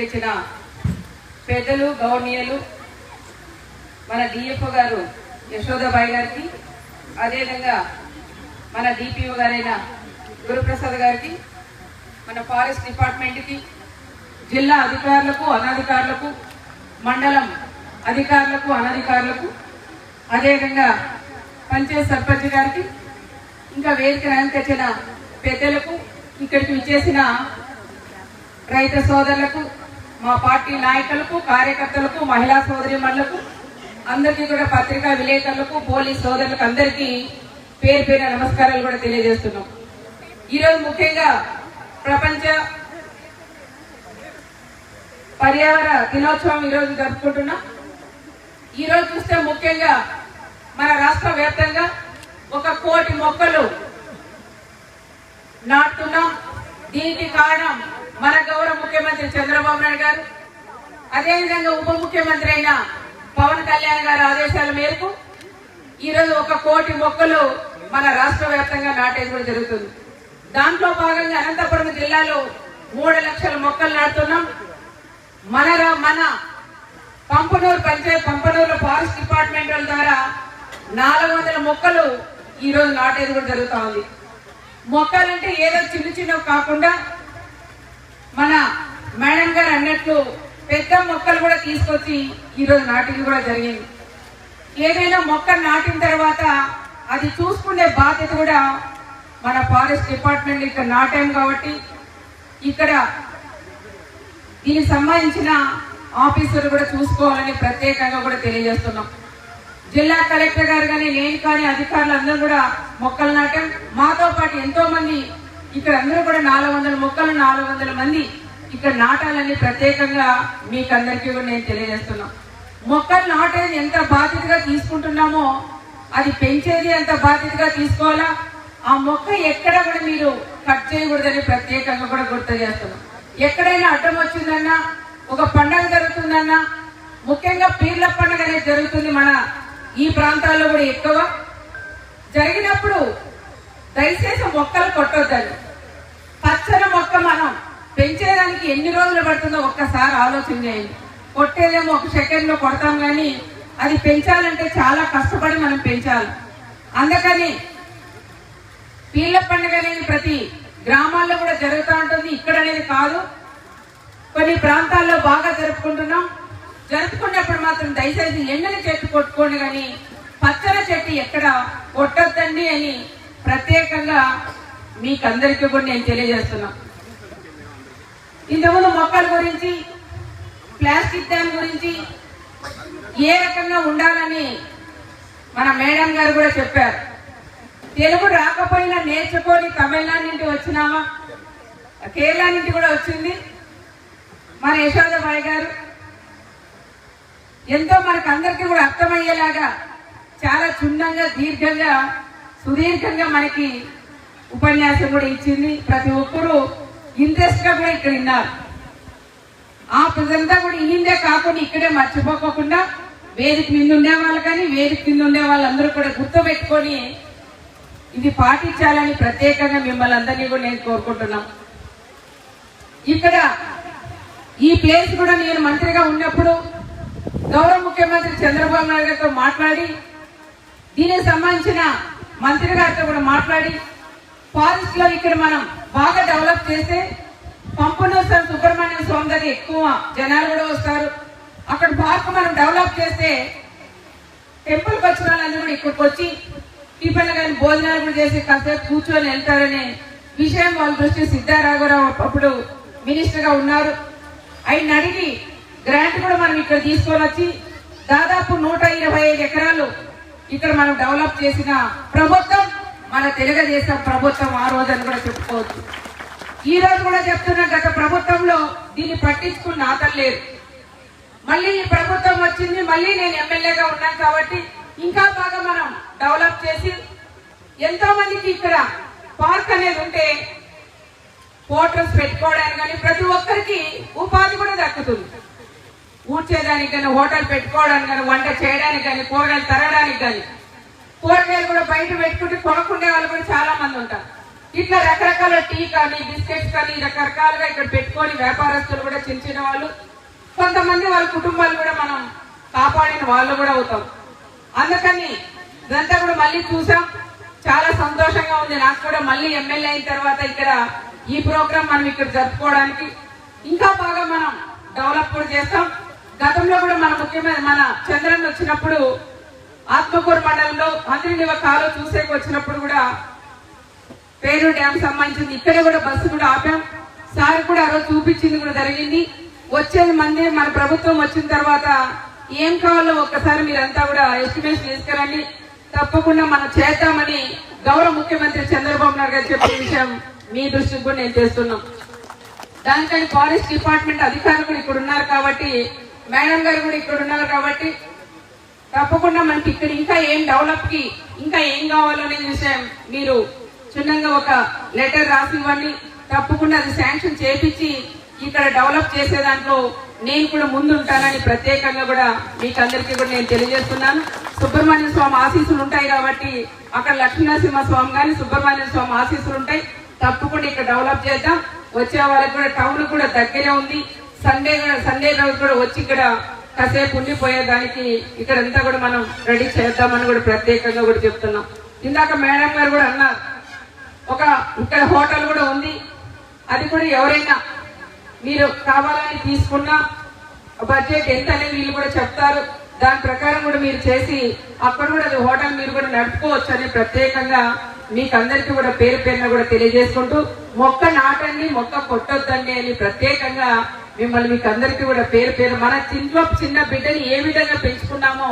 తెచ్చిన పెద్దలు గౌర్నీయులు మన డిఎఫ్ఓ గారు యశోదాబాయి గారికి అదేవిధంగా మన డిపిఓ గారైన గురుప్రసాద్ గారికి మన ఫారెస్ట్ డిపార్ట్మెంట్కి జిల్లా అధికారులకు అనధికారులకు మండలం అధికారులకు అనధికారులకు అదేవిధంగా పంచాయత్ సర్పంచ్ గారికి ఇంకా వేదిక తెచ్చిన పెద్దలకు ఇక్కడికి విచ్చేసిన రైతు సోదరులకు మా పార్టీ నాయకులకు కార్యకర్తలకు మహిళా సోదరిమణులకు అందరికీ కూడా పత్రికా విలేకరులకు పోలీస్ సోదరులకు అందరికీ పేరు పేరు నమస్కారాలు కూడా తెలియజేస్తున్నాం. ఈరోజు ముఖ్యంగా ప్రపంచ పర్యావరణ దినోత్సవం ఈరోజు జరుపుకుంటున్నాం. ఈరోజు చూస్తే ముఖ్యంగా మన రాష్ట్ర వ్యాప్తంగా ఒక కోటి మొక్కలు నాటుతున్నాం. దీనికి కారణం మన గౌరవ ముఖ్యమంత్రి చంద్రబాబు నాయుడు గారు అదేవిధంగా ఉప ముఖ్యమంత్రి అయిన పవన్ కళ్యాణ్ గారి ఆదేశాల మేరకు ఈరోజు ఒక కోటి మొక్కలు మన రాష్ట్ర వ్యాప్తంగా నాటేది కూడా జరుగుతుంది. దాంట్లో భాగంగా అనంతపురం జిల్లాలో మూడు లక్షల మొక్కలు నాటుతున్నాం. మన మన పంపనూరు పంచాయత్ పంపనూరు ఫారెస్ట్ డిపార్ట్మెంట్ ద్వారా నాలుగు వందల మొక్కలు ఈరోజు నాటేది కూడా జరుగుతూ ఉంది. మొక్కలంటే ఏదో చిన్న చిన్నవి కాకుండా మేడం పెద్ద మొక్కలు కూడా తీసుకొచ్చి ఈరోజు నాటింది కూడా జరిగింది. ఏదైనా మొక్క నాటిన తర్వాత అది చూసుకునే బాధ్యత కూడా మన ఫారెస్ట్ డిపార్ట్మెంట్ ఇక్కడ నాటాం కాబట్టి ఇక్కడ దీనికి సంబంధించిన ఆఫీసర్లు కూడా చూసుకోవాలని ప్రత్యేకంగా కూడా తెలియజేస్తున్నాం. జిల్లా కలెక్టర్ గారు కానీ నేను కానీ అధికారులు అందరూ కూడా మొక్కలు నాటాం. మాతో పాటు ఎంతో మంది ఇక్కడ అందరూ కూడా నాలుగు మొక్కలు నాలుగు వందల మంది ఇక్కడ నాటాలని ప్రత్యేకంగా మీకు అందరికీ కూడా నేను తెలియజేస్తున్నా. మొక్కలు నాటేది ఎంత బాధ్యతగా తీసుకుంటున్నామో అది పెంచేది ఎంత బాధ్యతగా తీసుకోవాలా ఆ మొక్క ఎక్కడ కూడా మీరు కట్ చేయకూడదని ప్రత్యేకంగా కూడా గుర్తు చేస్తున్నాం. ఎక్కడైనా అడ్డం వచ్చిందన్నా ఒక పండగ జరుగుతుందన్నా ముఖ్యంగా పీర్ల పండుగ అనేది జరుగుతుంది మన ఈ ప్రాంతాల్లో కూడా ఎక్కువ. జరిగినప్పుడు దయచేసి మొక్కలు కొట్టొద్దని పచ్చని మొక్క మనం పెంచేదానికి ఎన్ని రోజులు పడుతుందో ఒక్కసారి ఆలోచన చేయండి. కొట్టేదేమో ఒక సెకండ్లో కొడతాం కానీ అది పెంచాలంటే చాలా కష్టపడి మనం పెంచాలి. అందుకని పీళ్ళ పండుగ అనేది ప్రతి గ్రామాల్లో కూడా జరుగుతూ ఉంటుంది. ఇక్కడ అనేది కాదు. కొన్ని ప్రాంతాల్లో బాగా జరుపుకుంటున్నాం. జరుపుకున్నప్పుడు మాత్రం దయచేసి ఎండల చెట్టు కొట్టుకోండి కానీ పచ్చల చెట్టు ఎక్కడ కొట్టొద్దండి అని ప్రత్యేకంగా మీకు అందరికీ కూడా నేను తెలియజేస్తున్నాను. ఇంతకుముందు మొక్కల గురించి ప్లాస్టిక్ దాని గురించి ఏ రకంగా ఉండాలని మన మేడం గారు కూడా చెప్పారు. తెలుగు రాకపోయినా నేర్చుకొని తమిళనాడు నుండి వచ్చినామా? కేరళ నుండి కూడా వచ్చింది. మన యశోదబాయి గారు. ఎంతో మనకు అందరికీ కూడా అర్థమయ్యేలాగా చాలా క్షుణ్ణంగా దీర్ఘంగా సుదీర్ఘంగా మనకి ఉపన్యాసం కూడా ఇచ్చింది. ప్రతి ఒక్కరూ ఇంట్రెస్ట్గా కూడా ఇక్కడ విన్నారు. ఆ ప్రజలంతా కూడా ఇన్నిందే కాకుండా ఇక్కడే మర్చిపోకుండా వేదిక మీద ఉండే వాళ్ళు కానీ వేదిక కింద ఉండే వాళ్ళందరూ కూడా గుర్తు పెట్టుకొని ఇది పాటించాలని ప్రత్యేకంగా మిమ్మల్ని అందరినీ కూడా నేను కోరుకుంటున్నాం. ఇక్కడ ఈ ప్లేస్ కూడా నేను మంత్రిగా ఉన్నప్పుడు గౌరవ ముఖ్యమంత్రి చంద్రబాబు నాయుడు గారితో మాట్లాడి దీనికి సంబంధించిన మంత్రి గారితో కూడా మాట్లాడి ఫారెస్ట్లో ఇక్కడ మనం బాగా డెవలప్ చేస్తే పంపనూరు సార్ సుబ్రహ్మణ్యం స్వామి దగ్గర ఎక్కువ జనాలు కూడా వస్తారు. అక్కడ పార్క్ మనం డెవలప్ చేస్తే టెంపుల్కి వచ్చిన వాళ్ళందరూ కూడా ఇక్కడికి వచ్చి టిఫిన్లు కానీ భోజనాలు కూడా చేసి కాసేపు కూర్చొని వెళ్తారనే విషయం వాళ్ళ దృష్టి సిద్ధారాఘవరావు అప్పుడు మినిస్టర్గా ఉన్నారు. ఆయన అడిగి గ్రాంట్ కూడా మనం ఇక్కడ తీసుకొని వచ్చి దాదాపు నూట ఇరవై ఐదు ఎకరాలు ఇక్కడ మనం డెవలప్ చేసిన ప్రభుత్వం మన తెలుగుదేశం ప్రభుత్వం ఆ రోజని కూడా చెప్పుకోవచ్చు ఈ రోజు కూడా చెప్తున్నా గత ప్రభుత్వంలో దీన్ని పట్టించుకున్న ఆతలు లేదు మళ్ళీ ఈ ప్రభుత్వం వచ్చింది మళ్ళీ నేను ఎమ్మెల్యేగా ఉన్నాను కాబట్టి ఇంకా బాగా మనం డెవలప్ చేసి ఎంతో మందికి ఇక్కడ పార్క్ అనేది ఉంటే క్వార్టర్స్ పెట్టుకోవడానికి కానీ ప్రతి ఒక్కరికి ఉపాధి కూడా దక్కుతుంది. ఊడ్చేదానికి కానీ హోటల్ పెట్టుకోవడానికి కానీ వంట చేయడానికి కానీ కూరగాయలు తరగడానికి కానీ కూరగాయలు కూడా బయట పెట్టుకుంటే కొనుక్కునే వాళ్ళు కూడా చాలా మంది ఉంటారు. ఇట్లా రకరకాల టీ కానీ బిస్కెట్స్ కానీ రకరకాలుగా ఇక్కడ పెట్టుకొని వ్యాపారస్తులు కూడా చిన్న చిన్న వాళ్ళు కొంతమంది వాళ్ళ కుటుంబాలు కూడా మనం కాపాడిన వాళ్ళు కూడా అవుతాం. అందుకని ఇదంతా కూడా మళ్ళీ చూసాం. చాలా సంతోషంగా ఉంది. నాకు కూడా మళ్ళీ ఎమ్మెల్యే అయిన తర్వాత ఇక్కడ ఈ ప్రోగ్రామ్ మనం ఇక్కడ జరుపుకోవడానికి ఇంకా బాగా మనం డెవలప్ కూడా చేస్తాం. గతంలో కూడా మన ముఖ్యమైన మన చంద్రన్ వచ్చినప్పుడు ఆత్మకూరు మండలంలో మంత్రినివ కారు చూసేకి వచ్చినప్పుడు కూడా పేరు డ్యామ్ సంబంధించింది. ఇక్కడ కూడా బస్సు కూడా ఆపాం. సార్ కూడా ఆ రోజు చూపించింది కూడా జరిగింది. వచ్చేది మందే మన ప్రభుత్వం వచ్చిన తర్వాత ఏం కావాలో ఒక్కసారి మీరంతా కూడా ఎస్టిమేషన్ తీసుకురండి. తప్పకుండా మనం చేద్దామని గౌరవ ముఖ్యమంత్రి చంద్రబాబు నాయుడు గారు చెప్పిన విషయం మీ దృష్టికి కూడా నేను చేస్తున్నాం. దానికని ఫారెస్ట్ డిపార్ట్మెంట్ అధికారులు కూడా ఇక్కడ ఉన్నారు కాబట్టి మేడం గారు కూడా ఇక్కడ ఉన్నారు కాబట్టి తప్పకుండా మనకి ఇక్కడ ఇంకా ఏం డెవలప్కి ఇంకా ఏం కావాలనే విషయం మీరు క్షుణ్ణంగా ఒక లెటర్ రాసి ఇవ్వండి. తప్పకుండా అది శాంక్షన్ చేపించి ఇక్కడ డెవలప్ చేసే దాంట్లో నేను కూడా ముందు ఉంటానని ప్రత్యేకంగా కూడా మీకు అందరికీ కూడా నేను తెలియజేస్తున్నాను. సుబ్రహ్మణ్య స్వామి ఆశీస్సులు ఉంటాయి కాబట్టి అక్కడ లక్ష్మీనరసింహ స్వామి కానీ సుబ్రహ్మణ్య స్వామి ఆశీస్సులు ఉంటాయి. తప్పకుండా ఇక్కడ డెవలప్ చేద్దాం. వచ్చే వాళ్ళకి కూడా టౌన్ కూడా దగ్గరే ఉంది. సండే సండే రోజు కూడా వచ్చి ఇక్కడ కాసేపు ఉండిపోయేదానికి ఇక్కడంతా కూడా మనం రెడీ చేద్దామని కూడా ప్రత్యేకంగా కూడా చెప్తున్నాం. ఇందాక మేడం గారు కూడా అన్నారు ఒక ఇక్కడ హోటల్ కూడా ఉంది అది కూడా ఎవరైనా మీరు కావాలని తీసుకున్న బడ్జెట్ ఎంత అనేది వీళ్ళు కూడా చెప్తారు. దాని ప్రకారం కూడా మీరు చేసి అక్కడ కూడా అది హోటల్ మీరు కూడా నడుపుకోవచ్చు అని ప్రత్యేకంగా మీకు అందరికీ కూడా పేరు పేరున కూడా తెలియజేసుకుంటూ మొక్క నాటండి మొక్క కొట్టొద్దండి అని ప్రత్యేకంగా మిమ్మల్ని మీకు అందరికీ కూడా పేరు పేరు మన ఇంట్లో చిన్న బిడ్డని ఏ విధంగా పెంచుకున్నామో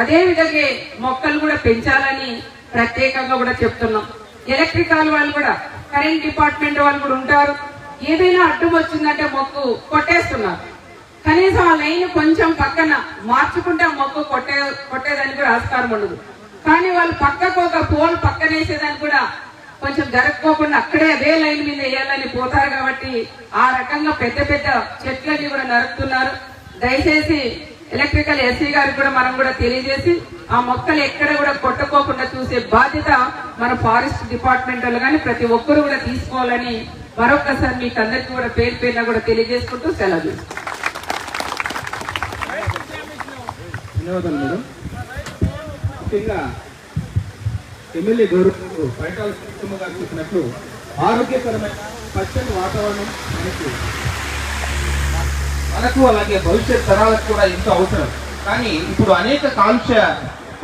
అదే విధంగా మొక్కలు కూడా పెంచాలని ప్రత్యేకంగా కూడా చెప్తున్నాం. ఎలక్ట్రికల్ వాళ్ళు కూడా కరెంట్ డిపార్ట్మెంట్ వాళ్ళు కూడా ఉంటారు. ఏదైనా అడ్డం వచ్చిందంటే మొక్కు కొట్టేస్తున్నారు. కనీసం ఆ లైన్ కొంచెం పక్కన మార్చుకుంటే ఆ మొక్కు కొట్టే కొట్టేదానికి కూడా ఆస్కారం ఉండదు. కానీ వాళ్ళు పక్కకు ఒక పోల్ పక్కనేసేదానికి కూడా కొంచెం జరగకోకుండా అక్కడే అదే లైన్ మీద వేయాలని పోతారు కాబట్టి ఆ రకంగా పెద్ద పెద్ద చెట్లని కూడా నరుకుతున్నారు. దయచేసి ఎలక్ట్రికల్ ఎస్సీ గారికి కూడా మనం కూడా తెలియజేసి ఆ మొక్కలు ఎక్కడ కూడా కొట్టుకోకుండా చూసే బాధ్యత మన ఫారెస్ట్ డిపార్ట్మెంట్ వాళ్ళు కానీ ప్రతి ఒక్కరు కూడా తీసుకోవాలని మరొకసారి మీకు అందరికీ కూడా పేరు పేరున కూడా తెలియజేసుకుంటూ సెలవు ధన్యవాదాలు మేడం. ముఖ్యంగా ఎమ్మెల్యే గౌరవ పరిటాల శ్రీకమ్మ గారు చెప్పినట్లు ఆరోగ్యకరమైన పచ్చని వాతావరణం మనకు మనకు అలాగే భవిష్యత్ తరాలకు కూడా ఎంతో అవసరం. కానీ ఇప్పుడు అనేక కాలుష్య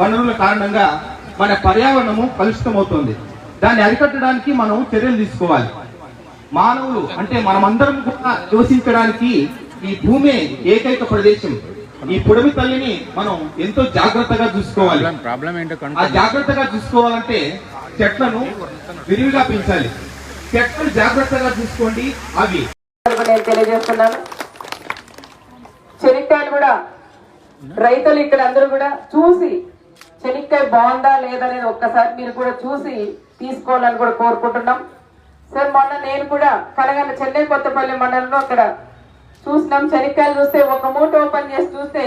వనరుల కారణంగా మన పర్యావరణము కలుషితమవుతుంది. దాన్ని అరికట్టడానికి మనం చర్యలు తీసుకోవాలి. మానవులు అంటే మనమందరం కూడా నివసించడానికి ఈ భూమే ఏకైక ప్రదేశం. ఈ పుడమి తల్లిని మనం ఎంతో జాగ్రత్తగా చూసుకోవాలి. ప్రాబ్లం ఏంటో ఆ జాగ్రత్తగా చూసుకోవాలంటే చెట్లను విరివిగా పెంచాలి. చెట్లను జాగ్రత్తగా చూసుకోండి అవి. నేను తెలియజేస్తున్నాను. చెనిక్కాయలు కూడా రైతులు ఇక్కడ అందరూ కూడా చూసి చెనిక్కాయ బాగుందా లేదనేది ఒక్కసారి మీరు కూడా చూసి తీసుకోవాలని కూడా కోరుకుంటున్నాం. సార్ మొన్న నేను కూడా కలగన్న చెన్నై కొత్తపల్లి మండలంలో అక్కడ చూసినాం చెనిక్కాయలు చూస్తే ఒక మూట ఓపెన్ చేసి చూస్తే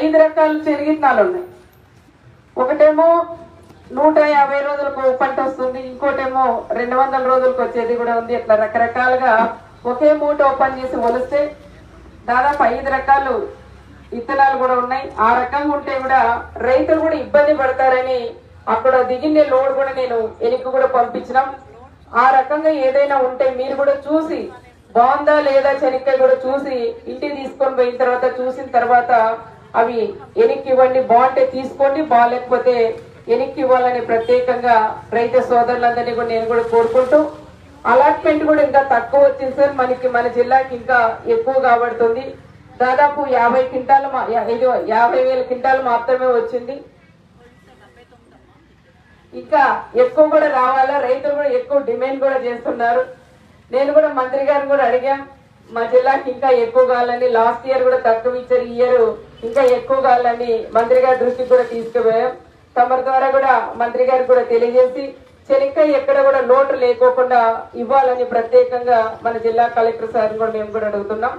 ఐదు రకాల చెనిగిత్నాలు ఉన్నాయి. ఒకటేమో నూట యాభై రోజులకు పంట వస్తుంది ఇంకోటేమో రెండు వందల రోజులకు వచ్చేది కూడా ఉంది. ఇట్లా రకరకాలుగా ఒకే మూట ఓపెన్ చేసి వలిస్తే దాదాపు ఐదు రకాలు ఇత్తనాలు కూడా ఉన్నాయి. ఆ రకంగా ఉంటే కూడా రైతులు కూడా ఇబ్బంది పడతారని అక్కడ దిగిన లోడ్ కూడా నేను ఎనికి కూడా పంపించినాం. ఆ రకంగా ఏదైనా ఉంటే మీరు కూడా చూసి బాగుందా లేదా చెనిక్కాయ కూడా చూసి ఇంటికి తీసుకొని పోయిన తర్వాత చూసిన తర్వాత అవి ఎనిక్కి ఇవ్వండి బాగుంటే తీసుకోండి బాగాలేకపోతే ఎనిక్కి ఇవ్వాలని ప్రత్యేకంగా రైతు సోదరులందరినీ కూడా నేను కూడా కోరుకుంటూ అలాట్మెంట్ కూడా ఇంకా తక్కువ వచ్చింది సార్. మనకి మన జిల్లాకి ఇంకా ఎక్కువ కాబడుతుంది. దాదాపు యాభై క్వింటాలు మా- యాభై వేల క్వింటాలు మాత్రమే వచ్చింది. ఇంకా ఎక్కువ కూడా రావాలా? రైతులు కూడా ఎక్కువ డిమాండ్ కూడా చేస్తున్నారు. నేను కూడా మంత్రి గారు కూడా అడిగాం మా జిల్లాకి ఇంకా ఎక్కువ కావాలని లాస్ట్ ఇయర్ కూడా తక్కువ ఇచ్చారు ఈ ఇయర్ ఇంకా ఎక్కువ కావాలని మంత్రి గారి దృష్టికి కూడా తీసుకుపోయాం. తమరి ద్వారా కూడా మంత్రి గారికి కూడా తెలియజేసి చెనిక్కాయ ఎక్కడ కూడా లోటు లేకోకుండా ఇవ్వాలని ప్రత్యేకంగా మన జిల్లా కలెక్టర్ సార్ కూడా మేము కూడా అడుగుతున్నాం.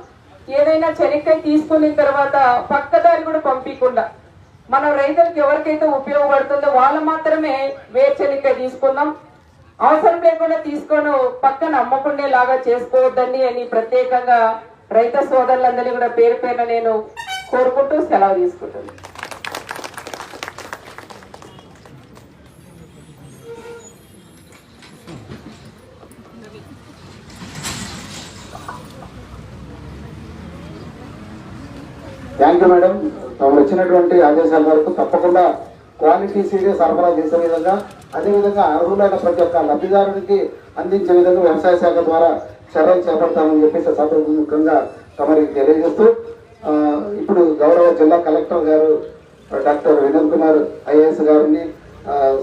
ఏదైనా చెనిక్కాయ తీసుకున్న తర్వాత పక్కదారి కూడా పంపించకుండా మనం రైతులకు ఎవరికైతే ఉపయోగపడుతుందో వాళ్ళు మాత్రమే వేరు చెనిక్కాయ తీసుకుందాం. అవసరం లేకుండా తీసుకొని పక్కన అమ్మకుండేలాగా చేసుకోవద్దండి అని ప్రత్యేకంగా రైత సోదరులందరినీ కూడా పేరు పేరున నేను కోరుకుంటూ సెలవు తీసుకుంటున్నాను. థ్యాంక్ యూ మేడం తమరు ఇచ్చినటువంటి ఆదేశాల వరకు తప్పకుండా క్వాలిటీ సీడే సరఫరా చేసే విధంగా అదేవిధంగా అర్హులైన ప్రతి ఒక్క లబ్ధిదారునికి అందించే విధంగా వ్యవసాయ శాఖ ద్వారా చర్యలు చేపడతామని చెప్పేసి సభముఖంగా తమరికి తెలియజేస్తూ ఇప్పుడు గౌరవ జిల్లా కలెక్టర్ గారు డాక్టర్ వినోద్ కుమార్ ఐఏఎస్ గారిని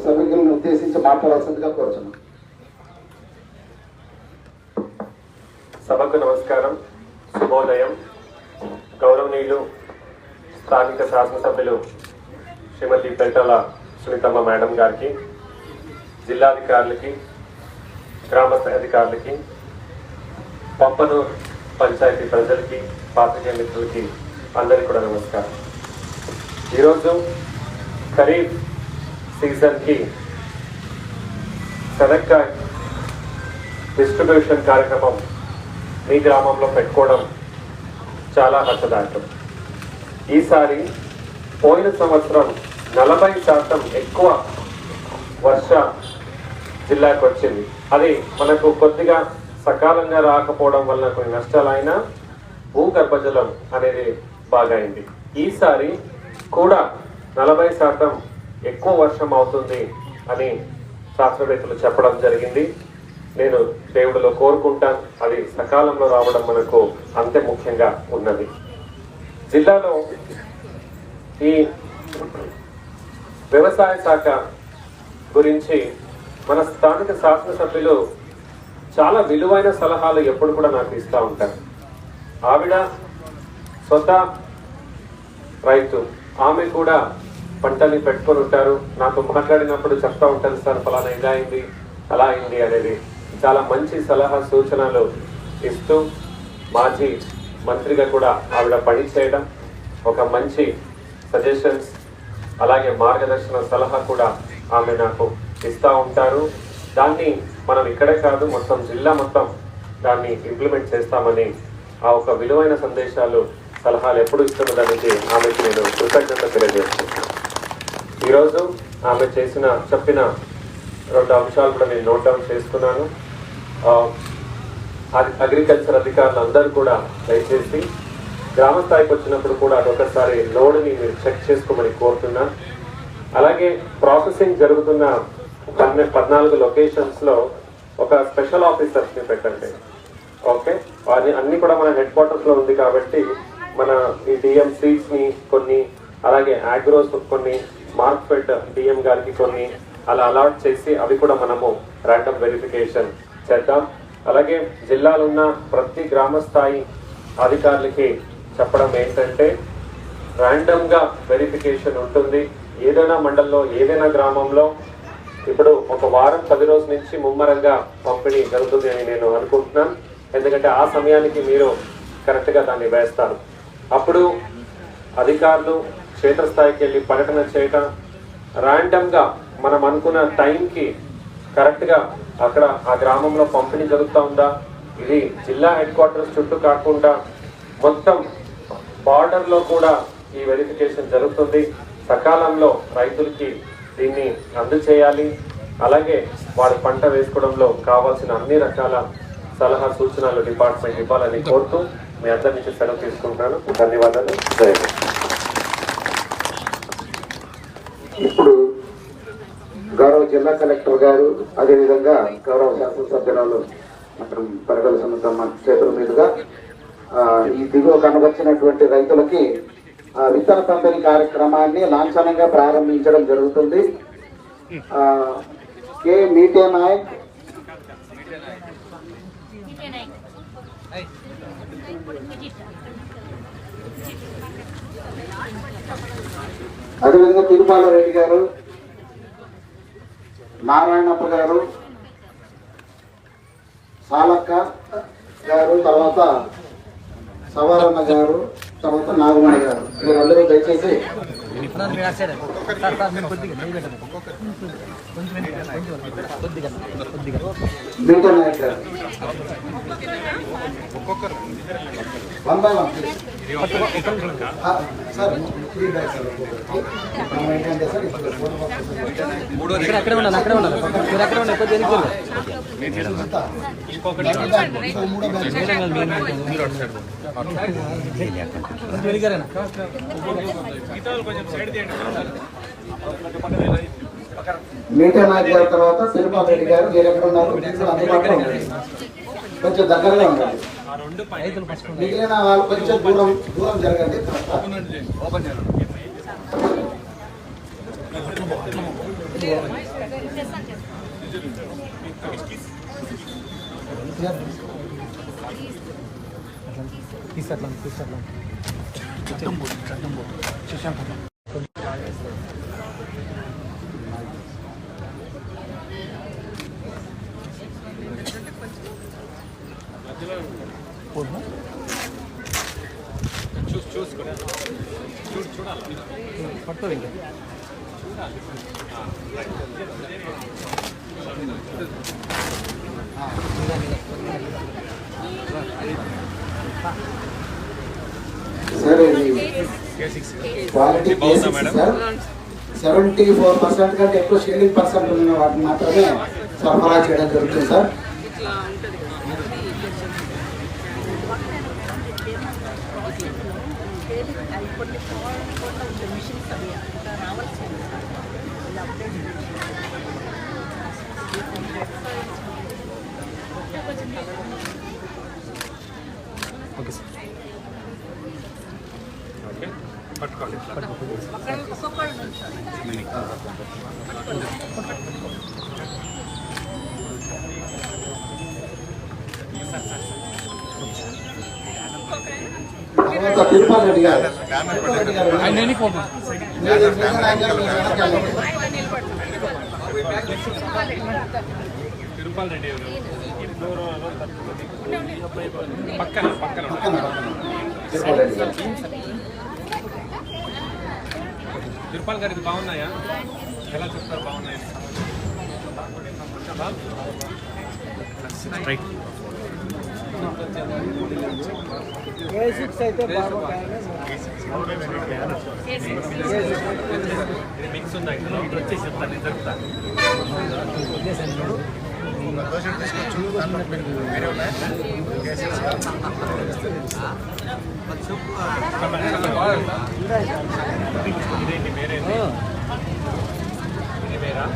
సభ్యులను ఉద్దేశించి మాట్లాడాల్సిందిగా కోరుతున్నాం సభకు నమస్కారం. శుభోదయం. గౌరవనీయులు స్థానిక శాసనసభ్యులు శ్రీమతి పెంటల సునీతమ్మ మేడం గారికి జిల్లాధికారులకి గ్రామ అధికారులకి పంపనూరు పంచాయతీ ప్రజలకి పాత్రికేయ మిత్రులకి అందరికీ కూడా నమస్కారం. ఈరోజు ఖరీఫ్ సీజన్కి శనక్కాయ డిస్ట్రిబ్యూషన్ కార్యక్రమం మీ గ్రామంలో పెట్టుకోవడం చాలా హర్షదాయకం ఈసారి పోయిన సంవత్సరం నలభై శాతం ఎక్కువ వర్ష జిల్లాకు వచ్చింది. అది మనకు కొద్దిగా సకాలంగా రాకపోవడం వల్ల కొన్ని నష్టాలైనా భూగర్భజలం అనేది బాగా అయింది ఈసారి కూడా నలభై శాతం ఎక్కువ వర్షం అవుతుంది అని శాస్త్రవేత్తలు చెప్పడం జరిగింది. నేను దేవుడిలో కోరుకుంటాను. అది సకాలంలో రావడం మనకు అంతే ముఖ్యంగా ఉన్నది. జిల్లాలో ఈ వ్యవసాయ శాఖ గురించి మన స్థానిక శాసనసభ్యులు చాలా విలువైన సలహాలు ఎప్పుడు కూడా నాకు ఇస్తూ ఉంటారు. ఆవిడ సొంత రైతు. ఆమె కూడా పంటని పెట్టుకొని ఉంటారు. నాతో మాట్లాడినప్పుడు చెప్తా ఉంటాను సార్ ఫలానా ఇలా అయింది? అలా అయింది అనేది. చాలా మంచి సలహా సూచనలు ఇస్తూ మాజీ మంత్రిగా కూడా ఆవిడ పని చేయడం ఒక మంచి సజెషన్స్ అలాగే మార్గదర్శన సలహా కూడా ఆమె నాకు ఇస్తూ ఉంటారు. దాన్ని మనం ఇక్కడే కాదు మొత్తం జిల్లా మొత్తం దాన్ని ఇంప్లిమెంట్ చేస్తామని ఆ ఒక విలువైన సందేశాలు సలహాలు ఎప్పుడు ఇస్తున్నదానికి ఆమెకి నేను కృతజ్ఞత తెలియజేస్తున్నాను. ఈరోజు ఆమె చేసిన చెప్పిన రెండు అంశాలు కూడా నేను నోట్ డౌన్ చేసుకున్నాను అగ్రికల్చర్ అధికారులు అందరూ కూడా దయచేసి గ్రామ స్థాయికి వచ్చినప్పుడు కూడా అదొకసారి లోడ్ని మీరు చెక్ చేసుకోమని కోరుతున్నాను. అలాగే ప్రాసెసింగ్ జరుగుతున్న పన్నె పద్నాలుగు లొకేషన్స్లో ఒక స్పెషల్ ఆఫీసర్స్ని పెట్టండి. ఓకే? అది అన్ని కూడా మన హెడ్ క్వార్టర్స్లో ఉంది కాబట్టి మన ఈ డిఎం సీట్స్ని కొన్ని అలాగే ఆగ్రోస్ కొన్ని మార్క్ ఫెడ్ డిఎం గారికి కొన్ని అలా అలాట్ చేసి అవి కూడా మనము ర్యాండమ్ వెరిఫికేషన్ చేద్దాం. అలాగే జిల్లాలో ఉన్న ప్రతి గ్రామ స్థాయి అధికారులకి చెప్పడం ఏంటంటే ర్యాండమ్గా వెరిఫికేషన్ ఉంటుంది. ఏదైనా మండలంలో ఏదైనా గ్రామంలో ఇప్పుడు ఒక వారం పది రోజుల నుంచి ముమ్మరంగా పంపిణీ జరుగుతుంది అని నేను అనుకుంటున్నాను. ఎందుకంటే ఆ సమయానికి మీరు కరెక్ట్గా దాన్ని వేస్తారు. అప్పుడు అధికారులు క్షేత్రస్థాయికి వెళ్ళి పర్యటన చేయటం ర్యాండమ్గా మనం అనుకున్న టైంకి కరెక్ట్గా అక్కడ ఆ గ్రామంలో పంపిణీ జరుగుతూ ఉందా? ఇది జిల్లా హెడ్ క్వార్టర్స్ చుట్టూ కాకుండా మొత్తం బార్డర్లో కూడా ఈ వెరిఫికేషన్ జరుగుతుంది. సకాలంలో రైతులకి దీన్ని అందచేయాలి. అలాగే వారి పంట వేసుకోవడంలో కావాల్సిన అన్ని రకాల సలహా సూచనలు డిపార్ట్మెంట్ ఇవ్వాలని కోరుతూ మీ అందరి నుంచి సెలవు తీసుకుంటున్నాను. ధన్యవాదాలు. ఇప్పుడు గౌరవ జిల్లా కలెక్టర్ గారు అదేవిధంగా గౌరవ శాసనసభ్యురాలు మనం పరగల సునీతమ్మ చేతుల మీదుగా ఈ దిగువ కనబచ్చినటువంటి రైతులకి విత్తన పంపిణీ కార్యక్రమాన్ని లాంఛనంగా ప్రారంభించడం జరుగుతుంది. కే మీటే నాయక్. అదేవిధంగా తిరుమల రెడ్డి గారు నారాయణప్ప గారు సాలక్క గారు తర్వాత సవరణ గారు తర్వాత నాగమణి గారు. మీరందరూ దయచేసి మీటర్ నాయక్ గారు వన్ బై వన్ ఇక్కడ ఉన్నాను ఉన్నాను మీరు ఉన్నారు కొద్దిగా వెనక్కి కొంచెం వెనకారేనా? మీటర్ నాయక్ తర్వాత తిరుపతి రెడ్డి గారు మీరు ఎక్కడ ఉన్నారు కొంచెం దగ్గరగా ఉండాలి మిగిలిన వాళ్ళు కొంచెం దూరం దూరం జరగండి sir basics sir seventy four percent కంటే ఎక్కువ షేరింగ్ పర్సెంట్ ఉన్న వాటిని మాత్రమే సరఫరా చేయడం జరుగుతుంది సార్ ఓకే సార్ తర్వాత తిరుపతి రెడ్డి గారు తిరుపతి రెడ్డి గారు ఆయన నేను పోతాను మీరు మిగిలిన ఆయన గారు మీరు వెనక్కి వెళ్ళండి. పక్కన పక్కన తిరుపాల్ గారు ఇది బాగున్నాయా ఎలా చెప్తారు బాగున్నాయా మిక్స్ ఉందా ఇందులో వచ్చేసి చెప్తాను నేను చెప్తా ఇదేంటి వేరేది ఇది వేరా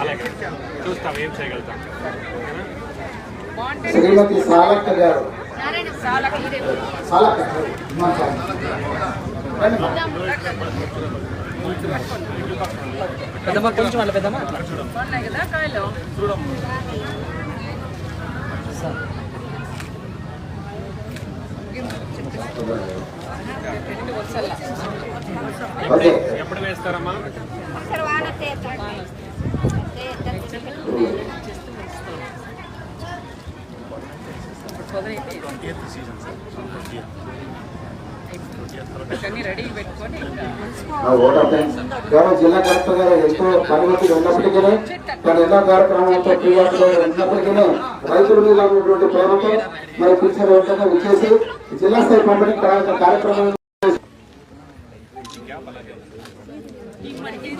అలాగే చూస్తాం ఏం చేయగలుగుతాం ఓకేనా శ్రీమతి సాలక్క గారు. సాలక్క. పెద్దమ్మ కొంచెం వాళ్ళ పెద్దమ్మ ఉన్నాయి కదా కాయలు? ఓకే ఎప్పుడు వేస్తారమ్మా? Twenty eighth season sir twenty eighth గౌరవ జిల్లా కలెక్టర్ గారు ఎంతో పనిమతి ఉన్నప్పటికీ తన ఎన్నో కార్యక్రమాలతో ఉన్నప్పటికీ రైతుల మీద ఉన్నటువంటి ప్రేమతో మరి పిలిచిన విచ్చేసి జిల్లా స్థాయి పంపిణీ కార్యక్రమం ఇప్పటికి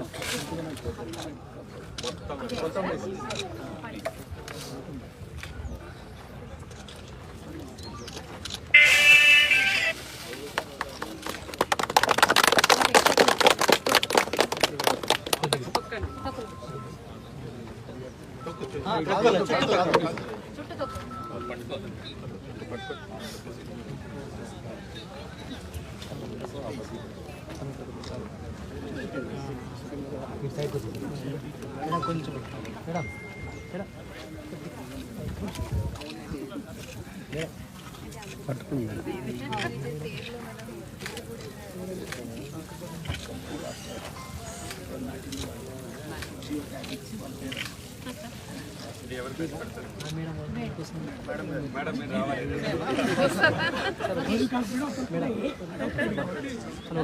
పట్టుకో కార్యక్రమం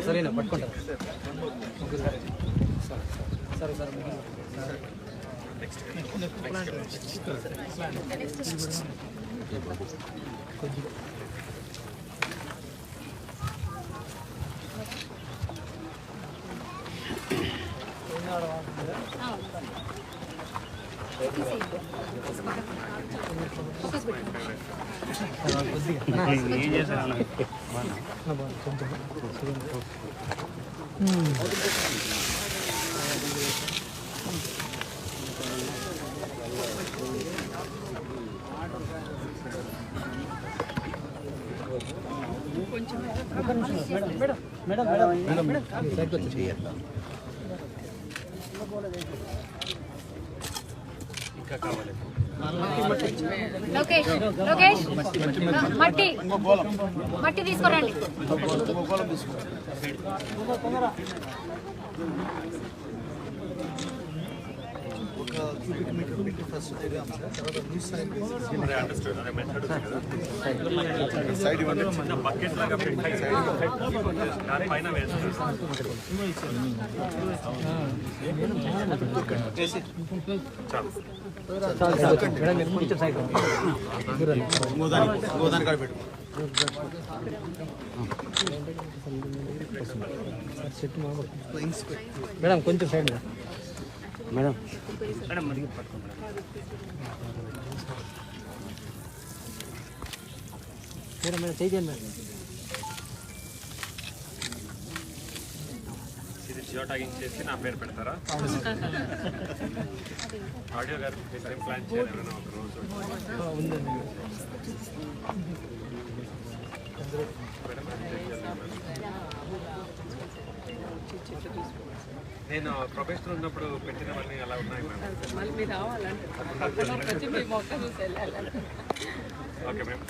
సరేనా పట్టుకుంటారు సరే సరే మేడం మేడం మేడం మేడం సైడ్కి వచ్చి లోకేష్ లోకేష్. మట్టి మట్టి తీసుకురండి. మేడం మీరు కొంచెం సైడ్ మేడం కొంచెం సైడ్ మేడం. మేడం మేడం చేయండి మేడం. జియో టాగింగ్ చేసి నా పేరు పెడతారా? ఆడియో గారు ఏం ప్లాన్ చేయాలి ఒక రోజు. నేను ప్రొఫెషనల్ ఉన్నప్పుడు పెట్టినవన్నీ అలా ఉన్నాయి మేడం మళ్ళీ మీరు గారు మేము చూసుకోండి మీ మొక్క చూసి వెళ్ళాలంటే ఓకే మ్యామ్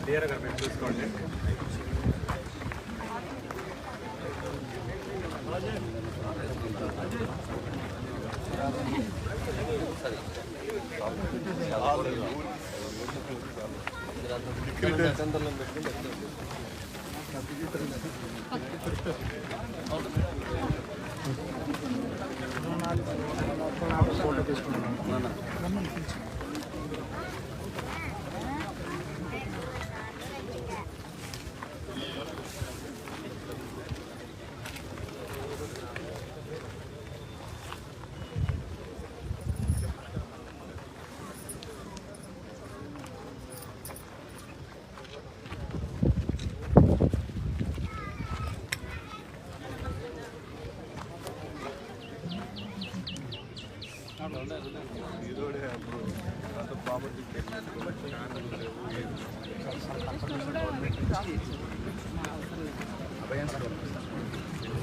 క్లియర్ గారు మీరు తీసుకుంటున్నాను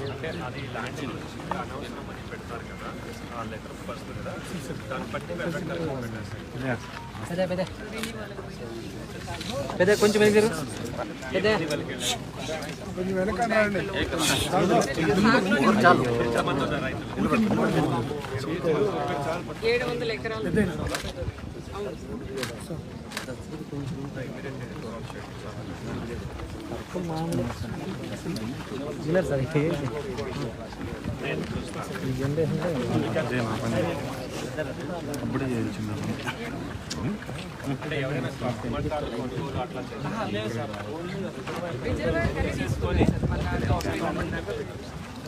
అంటే అది ల్యాండ్ అనవసరం అని పెడతారు కదా. ఆ లెటర్ ఫస్ట్ కదా. దాన్ని బట్టి పెట్టారు పెద్ద పెద్ద. పెద్ద కొంచెం వెనకారు పెద్ద. ఏడు వందల ఎకరాలు. జిల్లర్ సార్ ఈ జనరేషన్ అంటే ఎవరైనా కమర్షియల్ కొనుగోలు అట్లా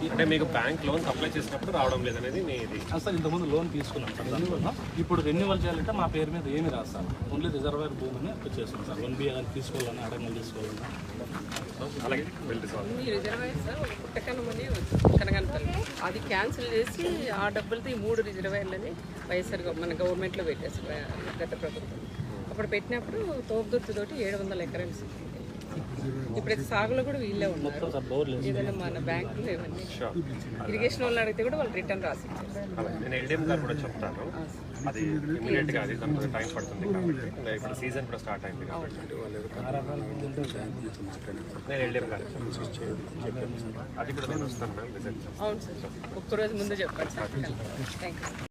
అంటే మీకు బ్యాంక్ లోన్ అప్లై చేసినప్పుడు రావడం లేదనేది మీ ఇది సార్ ఇంతకుముందు లోన్ తీసుకున్నాం సార్ దానివల్ల. ఇప్పుడు రెన్యువల్ చేయాలంటే మా పేరు మీద ఏమి రాదు సార్. ఓన్లీ రిజర్వేర్ భూమిని వచ్చేస్తుంది సార్. వన్ బిఏ కానీ తీసుకోవాలన్నా అడగలు తీసుకోవాలన్నా. అలాగే. సార్ ఈ రిజర్వాయర్ సార్ ఒక పుట్టకనమని కనగనపల్లి అది క్యాన్సిల్ చేసి ఆ డబ్బులతో ఈ మూడు రిజర్వాయర్లని వైఎస్ఆర్ మన గవర్నమెంట్లో పెట్టేసారు గత ప్రభుత్వం. అప్పుడు పెట్టినప్పుడు తోపుదుర్తితోటి ఏడు వందల ఎకరాలు ఇప్పుడైతే సాగులో కూడా వీళ్ళే ఉన్నారు. సార్ బోర్ లేదు ఏదైనా మన బ్యాంకులో ఇవన్నీ ఇరిగేషన్ వాళ్ళు అడిగితే కూడా వాళ్ళు రిటర్న్ రాసి నేను ఎల్డిఎం గారు కూడా చెప్తాను. అది ఇమీడియట్గా అది కొంచెం టైం పడుతుంది కాబట్టి ఇంకా ఇప్పుడు సీజన్ కూడా స్టార్ట్ అయింది కాబట్టి. నేను ఎల్డిఎం గారు అది కూడా నేను వస్తాను మ్యామ్ విజిట్ అవును సార్. ఒక్కరోజు ముందు చెప్పండి సార్. Thank you